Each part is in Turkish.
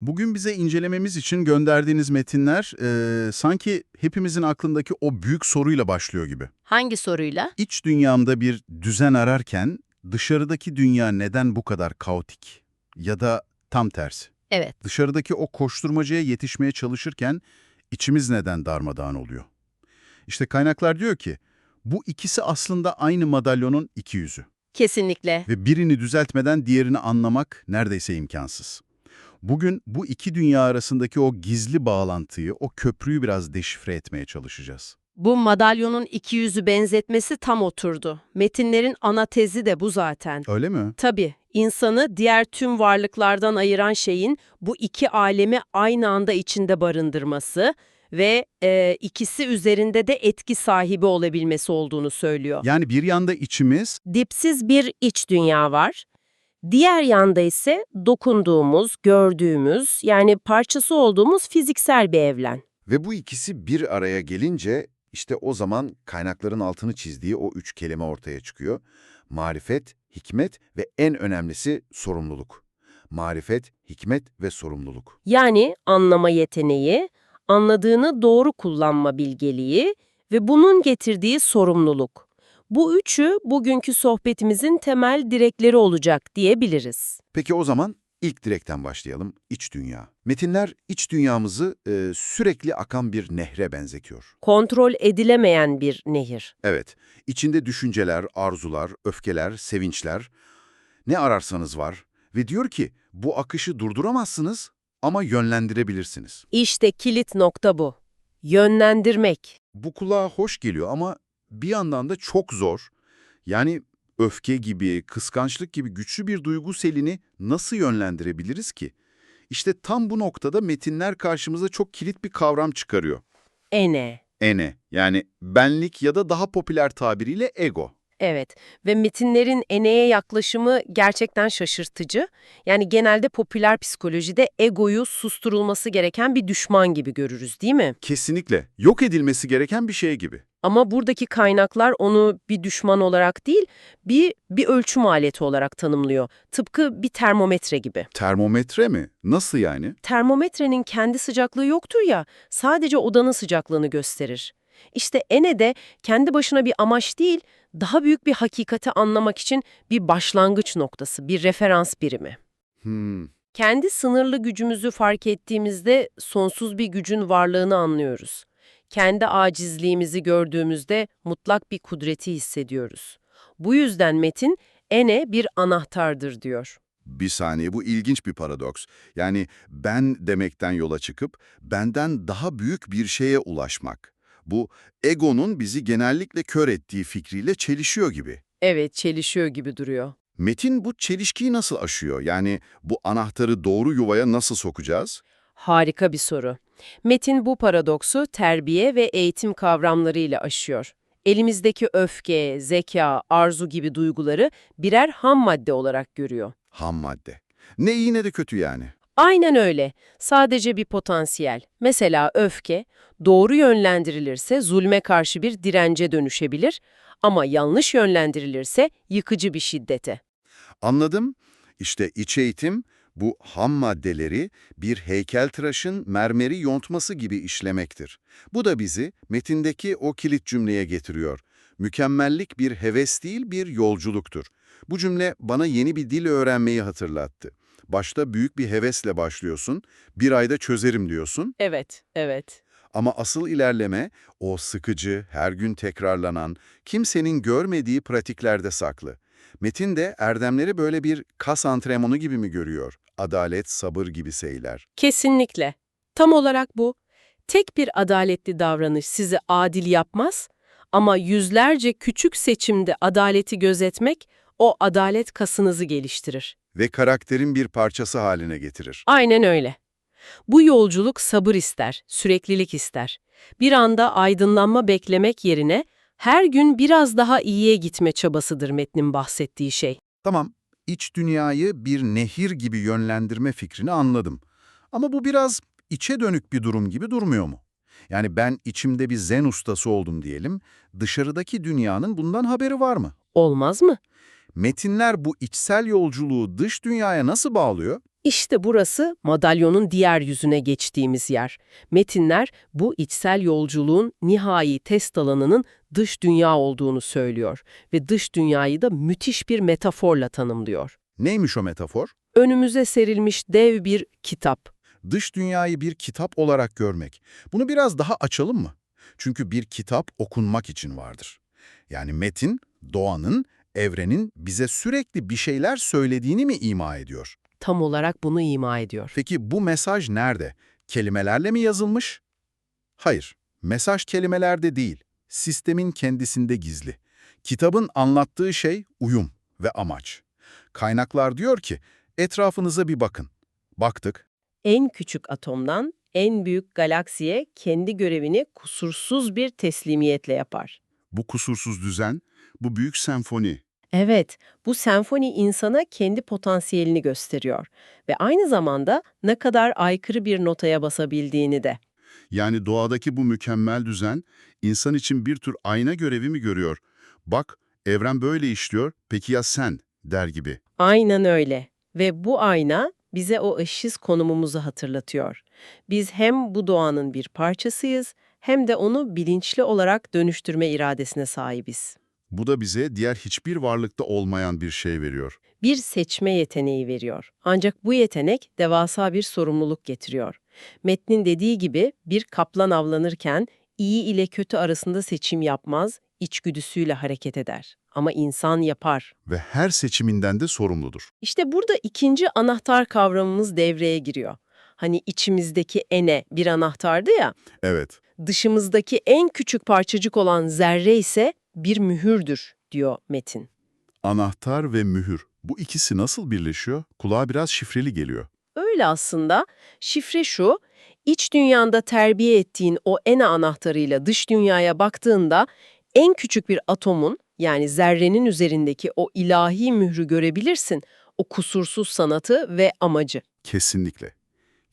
Bugün bize incelememiz için gönderdiğiniz metinler eee, sanki hepimizin aklındaki o büyük soruyla başlıyor gibi. Hangi soruyla? İç dünyamda bir düzen ararken dışarıdaki dünya neden bu kadar kaotik? Ya da tam tersi. Evet. Dışarıdaki o koşturmacaya yetişmeye çalışırken içimiz neden darmadağın oluyor? İşte kaynaklar diyor ki bu ikisi aslında aynı madalyonun iki yüzü. Kesinlikle. Ve birini düzeltmeden diğerini anlamak neredeyse imkansız. Bugün bu iki dünya arasındaki o gizli bağlantıyı, o köprüyü biraz deşifre etmeye çalışacağız. Bu madalyonun iki yüzü benzetmesi tam oturdu. Metinlerin ana tezi de bu zaten. Öyle mi? Tabii, insanı diğer tüm varlıklardan ayıran şeyin bu iki alemi aynı anda içinde barındırması ve e, ikisi üzerinde de etki sahibi olabilmesi olduğunu söylüyor. Yani bir yanda içimiz, Dipsiz bir iç dünya var. Diğer yanda ise dokunduğumuz, gördüğümüz yani parçası olduğumuz fiziksel bir evren. Ve bu ikisi bir araya gelince işte o zaman kaynakların altını çizdiği o üç kelime ortaya çıkıyor. Marifet, hikmet ve en önemlisi sorumluluk. Marifet, hikmet ve sorumluluk. Yani anlama yeteneği, anladığını doğru kullanma bilgeliği ve bunun getirdiği sorumluluk. Bu üçü bugünkü sohbetimizin temel direkleri olacak diyebiliriz. Peki o zaman ilk direkten başlayalım, iç dünya. Metinler iç dünyamızı e, sürekli akan bir nehre benzetiyor. Kontrol edilemeyen bir nehir. Evet, içinde düşünceler, arzular, öfkeler, sevinçler, ne ararsanız var. Ve diyor ki bu akışı durduramazsınız ama yönlendirebilirsiniz. İşte kilit nokta bu. Yönlendirmek. Bu kulağa hoş geliyor ama bir yandan da çok zor. Yani öfke gibi, kıskançlık gibi güçlü bir duygu selini nasıl yönlendirebiliriz ki? İşte tam bu noktada metinler karşımıza çok kilit bir kavram çıkarıyor. Ene. Ene, yani benlik ya da daha popüler tabiriyle ego. Evet ve metinlerin eneğe yaklaşımı gerçekten şaşırtıcı. Yani genelde popüler psikolojide egoyu susturulması gereken bir düşman gibi görürüz değil mi? Kesinlikle yok edilmesi gereken bir şey gibi. Ama buradaki kaynaklar onu bir düşman olarak değil, bir bir ölçüm aleti olarak tanımlıyor. Tıpkı bir termometre gibi. Termometre mi? Nasıl yani? Termometrenin kendi sıcaklığı yoktur ya, sadece odanın sıcaklığını gösterir. İşte ene de kendi başına bir amaç değil, daha büyük bir hakikati anlamak için bir başlangıç noktası, bir referans birimi. Hmm, Kendi sınırlı gücümüzü fark ettiğimizde sonsuz bir gücün varlığını anlıyoruz. Kendi acizliğimizi gördüğümüzde mutlak bir kudreti hissediyoruz. Bu yüzden metin ene bir anahtardır diyor. Bir saniye bu ilginç bir paradoks. Yani ben demekten yola çıkıp benden daha büyük bir şeye ulaşmak. Bu egonun bizi genellikle kör ettiği fikriyle çelişiyor gibi. Evet, çelişiyor gibi duruyor. Metin bu çelişkiyi nasıl aşıyor? Yani bu anahtarı doğru yuvaya nasıl sokacağız? Harika bir soru. Metin bu paradoksu terbiye ve eğitim kavramlarıyla aşıyor. Elimizdeki öfke, zeka, arzu gibi duyguları birer ham madde olarak görüyor. Ham madde. Ne iyi ne de kötü yani. Aynen öyle. Sadece bir potansiyel. Mesela öfke, doğru yönlendirilirse zulme karşı bir dirence dönüşebilir ama yanlış yönlendirilirse yıkıcı bir şiddete. Anladım. İşte iç eğitim bu ham maddeleri bir heykeltıraşın mermeri yontması gibi işlemektir. Bu da bizi metindeki o kilit cümleye getiriyor. Mükemmellik bir heves değil bir yolculuktur. Bu cümle bana yeni bir dil öğrenmeyi hatırlattı. Başta büyük bir hevesle başlıyorsun, bir ayda çözerim diyorsun Evet, evet. ama asıl ilerleme o sıkıcı, her gün tekrarlanan, kimsenin görmediği pratiklerde saklı. Metin de erdemleri böyle bir kas antrenmanı gibi mi görüyor? Adalet, sabır gibi şeyler. Kesinlikle. Tam olarak bu. Tek bir adaletli davranış sizi adil yapmaz ama yüzlerce küçük seçimde adaleti gözetmek o adalet kasınızı geliştirir. Ve karakterin bir parçası haline getirir. Aynen öyle. Bu yolculuk sabır ister, süreklilik ister. Bir anda aydınlanma beklemek yerine her gün biraz daha iyiye gitme çabasıdır metnin bahsettiği şey. Tamam, iç dünyayı bir nehir gibi yönlendirme fikrini anladım. Ama bu biraz içe dönük bir durum gibi durmuyor mu? Yani ben içimde bir zen ustası oldum diyelim, dışarıdaki dünyanın bundan haberi var mı? Olmaz mı? Metinler bu içsel yolculuğu dış dünyaya nasıl bağlıyor? İşte burası madalyonun diğer yüzüne geçtiğimiz yer. Metinler bu içsel yolculuğun nihai test alanının dış dünya olduğunu söylüyor ve dış dünyayı da müthiş bir metaforla tanımlıyor. Neymiş o metafor? Önümüze serilmiş dev bir kitap. Dış dünyayı bir kitap olarak görmek. Bunu biraz daha açalım mı? Çünkü bir kitap okunmak için vardır. Yani metin, doğanın, evrenin bize sürekli bir şeyler söylediğini mi ima ediyor? Tam olarak bunu ima ediyor. Peki bu mesaj nerede? Kelimelerle mi yazılmış? Hayır, mesaj kelimelerde değil, sistemin kendisinde gizli. Kitabın anlattığı şey uyum ve amaç. Kaynaklar diyor ki, etrafınıza bir bakın. Baktık, En küçük atomdan en büyük galaksiye kendi görevini kusursuz bir teslimiyetle yapar. Bu kusursuz düzen, bu büyük senfoni. Evet, bu senfoni insana kendi potansiyelini gösteriyor ve aynı zamanda ne kadar aykırı bir notaya basabildiğini de. Yani doğadaki bu mükemmel düzen, insan için bir tür ayna görevi mi görüyor? Bak, evren böyle işliyor, peki ya sen, der gibi. Aynen öyle. Ve bu ayna bize o eşsiz konumumuzu hatırlatıyor. Biz hem bu doğanın bir parçasıyız hem de onu bilinçli olarak dönüştürme iradesine sahibiz. Bu da bize diğer hiçbir varlıkta olmayan bir şey veriyor. bir seçme yeteneği veriyor. Ancak bu yetenek devasa bir sorumluluk getiriyor. Metnin dediği gibi bir kaplan avlanırken iyi ile kötü arasında seçim yapmaz, içgüdüsüyle hareket eder. Ama insan yapar. Ve her seçiminden de sorumludur. İşte burada ikinci anahtar kavramımız devreye giriyor. Hani içimizdeki ene bir anahtardı ya, Evet, dışımızdaki en küçük parçacık olan zerre ise bir mühürdür, diyor Metin. anahtar ve mühür. Bu ikisi nasıl birleşiyor? Kulağa biraz şifreli geliyor. Öyle aslında. Şifre şu, iç dünyanda terbiye ettiğin o ene anahtarıyla dış dünyaya baktığında en küçük bir atomun yani zerrenin üzerindeki o ilahi mührü görebilirsin. O kusursuz sanatı ve amacı. Kesinlikle.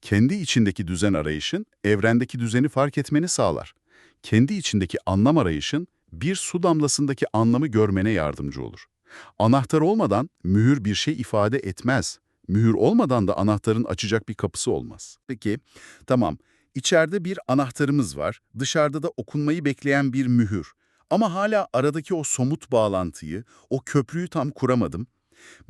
Kendi içindeki düzen arayışın, evrendeki düzeni fark etmeni sağlar. Kendi içindeki anlam arayışın, bir su damlasındaki anlamı görmene yardımcı olur. Anahtar olmadan mühür bir şey ifade etmez. Mühür olmadan da anahtarın açacak bir kapısı olmaz. Peki, tamam. İçeride bir anahtarımız var, dışarıda da okunmayı bekleyen bir mühür. Ama hala aradaki o somut bağlantıyı, o köprüyü tam kuramadım.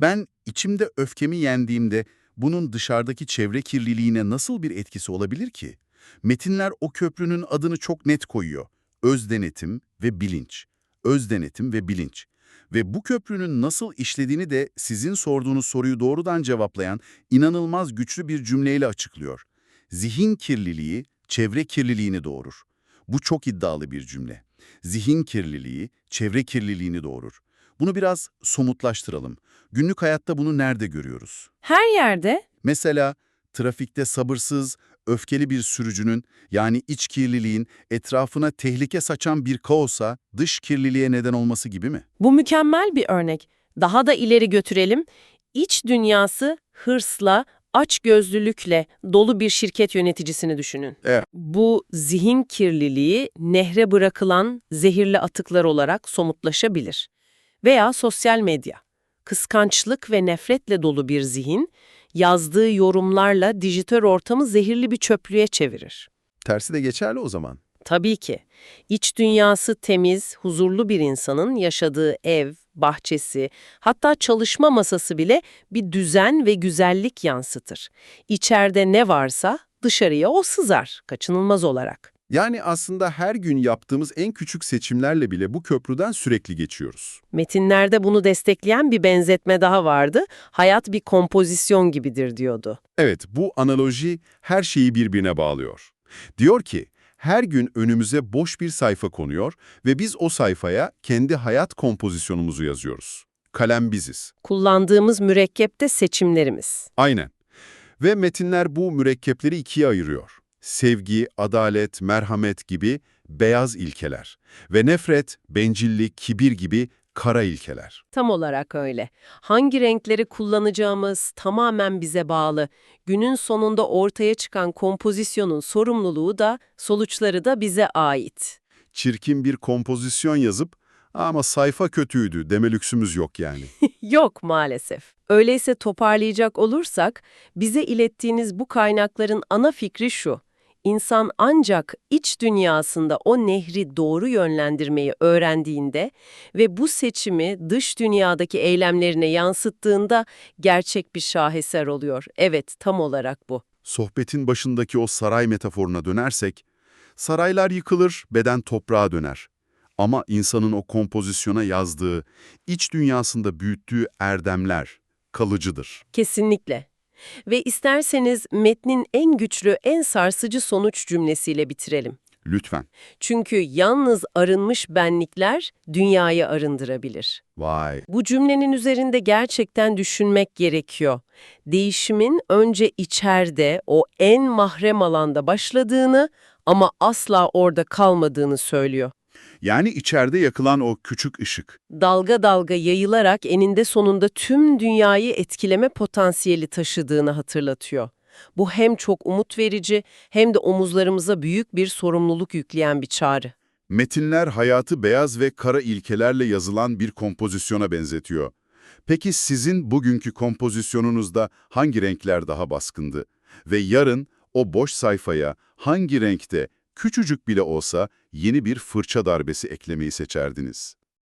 Ben içimde öfkemi yendiğimde bunun dışarıdaki çevre kirliliğine nasıl bir etkisi olabilir ki? Metinler o köprünün adını çok net koyuyor. Öz denetim ve bilinç. Öz denetim ve bilinç. Ve bu köprünün nasıl işlediğini de sizin sorduğunuz soruyu doğrudan cevaplayan inanılmaz güçlü bir cümleyle açıklıyor. Zihin kirliliği çevre kirliliğini doğurur. Bu çok iddialı bir cümle. Zihin kirliliği çevre kirliliğini doğurur. Bunu biraz somutlaştıralım. Günlük hayatta bunu nerede görüyoruz? Her yerde Mesela trafikte sabırsız, öfkeli bir sürücünün yani iç kirliliğin etrafına tehlike saçan bir kaosa dış kirliliğe neden olması gibi mi? Bu mükemmel bir örnek. Daha da ileri götürelim. İç dünyası hırsla, açgözlülükle dolu bir şirket yöneticisini düşünün. Evet. Bu zihin kirliliği nehre bırakılan zehirli atıklar olarak somutlaşabilir. Veya sosyal medya. Kıskançlık ve nefretle dolu bir zihin, yazdığı yorumlarla dijital ortamı zehirli bir çöplüğe çevirir. Tersi de geçerli o zaman. Tabii ki. İç dünyası temiz, huzurlu bir insanın yaşadığı ev, bahçesi, hatta çalışma masası bile bir düzen ve güzellik yansıtır. İçeride ne varsa dışarıya o sızar, kaçınılmaz olarak. Yani aslında her gün yaptığımız en küçük seçimlerle bile bu köprüden sürekli geçiyoruz. Metinlerde bunu destekleyen bir benzetme daha vardı. Hayat bir kompozisyon gibidir diyordu. Evet, bu analoji her şeyi birbirine bağlıyor. Diyor ki, her gün önümüze boş bir sayfa konuyor ve biz o sayfaya kendi hayat kompozisyonumuzu yazıyoruz. Kalem biziz. Kullandığımız mürekkep de seçimlerimiz. Aynen. Ve metinler bu mürekkepleri ikiye ayırıyor. Sevgi, adalet, merhamet gibi beyaz ilkeler ve nefret, bencillik, kibir gibi kara ilkeler. Tam olarak öyle. Hangi renkleri kullanacağımız tamamen bize bağlı. Günün sonunda ortaya çıkan kompozisyonun sorumluluğu da, sonuçları da bize ait. Çirkin bir kompozisyon yazıp Ama sayfa kötüydü deme lüksümüz yok yani. Yok maalesef. Öyleyse toparlayacak olursak, bize ilettiğiniz bu kaynakların ana fikri şu. İnsan ancak iç dünyasında o nehri doğru yönlendirmeyi öğrendiğinde ve bu seçimi dış dünyadaki eylemlerine yansıttığında gerçek bir şaheser oluyor. Evet, tam olarak bu. Sohbetin başındaki o saray metaforuna dönersek, saraylar yıkılır, beden toprağa döner. Ama insanın o kompozisyona yazdığı, iç dünyasında büyüttüğü erdemler kalıcıdır. Kesinlikle. Ve isterseniz metnin en güçlü, en sarsıcı sonuç cümlesiyle bitirelim. Lütfen. Çünkü yalnız arınmış benlikler dünyayı arındırabilir. Vay. Bu cümlenin üzerinde gerçekten düşünmek gerekiyor. Değişimin önce içeride, o en mahrem alanda başladığını ama asla orada kalmadığını söylüyor. Yani içeride yakılan o küçük ışık. Dalga dalga yayılarak eninde sonunda tüm dünyayı etkileme potansiyeli taşıdığını hatırlatıyor. Bu hem çok umut verici hem de omuzlarımıza büyük bir sorumluluk yükleyen bir çağrı. Metinler hayatı beyaz ve kara ilkelerle yazılan bir kompozisyona benzetiyor. Peki sizin bugünkü kompozisyonunuzda hangi renkler daha baskındı? Ve yarın o boş sayfaya hangi renkte, küçücük bile olsa yeni bir fırça darbesi eklemeyi seçerdiniz?